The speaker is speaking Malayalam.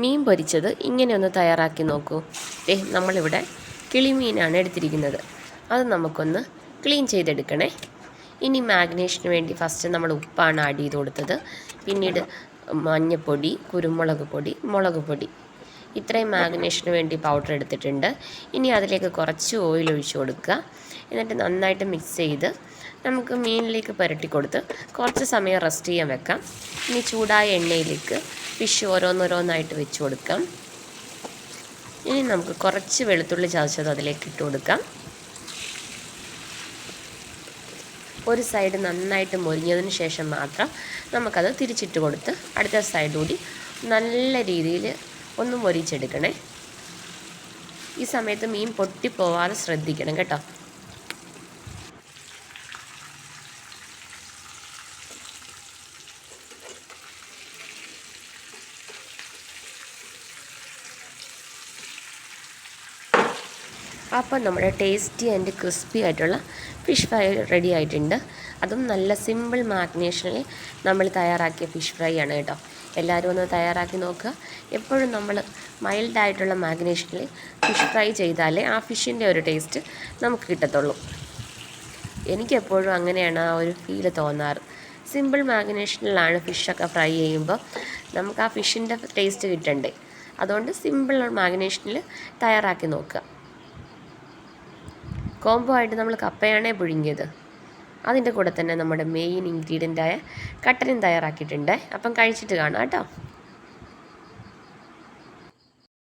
മീൻ പൊരിച്ചത് ഇങ്ങനെ ഒന്ന് തയ്യാറാക്കി നോക്കൂ. ഏ നമ്മളിവിടെ കിളിമീനാണ് എടുത്തിരിക്കുന്നത്. അത് നമുക്കൊന്ന് ക്ലീൻ ചെയ്തെടുക്കണേ. ഇനി മാഗ്നേഷന് വേണ്ടി ഫസ്റ്റ് നമ്മൾ ഉപ്പാണ് ആഡ് ചെയ്ത് കൊടുത്തത്. പിന്നീട് മഞ്ഞൾപ്പൊടി കുരുമുളക് പൊടി മുളക് പൊടി. ഇത്രയും മാഗ്നേഷന് വേണ്ടി പൗഡർ എടുത്തിട്ടുണ്ട്. ഇനി അതിലേക്ക് കുറച്ച് ഓയിൽ ഒഴിച്ച് കൊടുക്കുക. എന്നിട്ട് നന്നായിട്ട് മിക്സ് ചെയ്ത് നമുക്ക് മീനിലേക്ക് പുരട്ടി കൊടുത്ത് കുറച്ച് സമയം റെസ്റ്റ് ചെയ്യാൻ വെക്കാം. ഇനി ചൂടായ എണ്ണയിലേക്ക് ഫിഷ് ഓരോന്നോരോന്നായിട്ട് വെച്ച് കൊടുക്കാം. ഇനി നമുക്ക് കുറച്ച് വെളുത്തുള്ളി ചതച്ചത് അതിലേക്ക് ഇട്ട് കൊടുക്കാം. ഒരു സൈഡ് നന്നായിട്ട് മൊരിഞ്ഞതിന് ശേഷം മാത്രം നമുക്കത് തിരിച്ചിട്ട് കൊടുത്ത് അടുത്ത സൈഡ് കൂടി നല്ല രീതിയിൽ ഒന്ന് മൊരിച്ചെടുക്കണേ. ഈ സമയത്ത് മീൻ പൊട്ടിപ്പോവാതെ ശ്രദ്ധിക്കണം കേട്ടോ. അപ്പം നമ്മുടെ ടേസ്റ്റി ആൻഡ് ക്രിസ്പി ആയിട്ടുള്ള ഫിഷ് ഫ്രൈ റെഡി ആയിട്ടുണ്ട്. അതും നല്ല സിമ്പിൾ മാഗ്നേഷനിൽ നമ്മൾ തയ്യാറാക്കിയ ഫിഷ് ഫ്രൈ ആണ് കേട്ടോ. എല്ലാവരും ഒന്ന് തയ്യാറാക്കി നോക്കുക. എപ്പോഴും നമ്മൾ മൈൽഡായിട്ടുള്ള മാഗ്നേഷനിൽ ഫിഷ് ഫ്രൈ ചെയ്താലേ ആ ഫിഷിന്റെ ഒരു ടേസ്റ്റ് നമുക്ക് കിട്ടത്തുള്ളൂ. എനിക്കെപ്പോഴും അങ്ങനെയാണ് ആ ഒരു ഫീൽ തോന്നാറ്. സിമ്പിൾ മാഗ്നേഷനിലാണ് ഫിഷൊക്കെ ഫ്രൈ ചെയ്യുമ്പോൾ നമുക്ക് ആ ഫിഷിന്റെ ടേസ്റ്റ് കിട്ടണ്ടേ. അതുകൊണ്ട് സിമ്പിൾ മാഗ്നേഷനിൽ തയ്യാറാക്കി നോക്കുക. കോംബോ ആയിട്ട് നമ്മൾ കപ്പയാണേ പുഴുങ്ങിയത്. അതിന്റെ കൂടെ തന്നെ നമ്മുടെ മെയിൻ ഇൻഗ്രീഡിയന്റായ കട്ടനും തയ്യാറാക്കിയിട്ടുണ്ട്. അപ്പം കഴിച്ചിട്ട് കാണാം കേട്ടോ.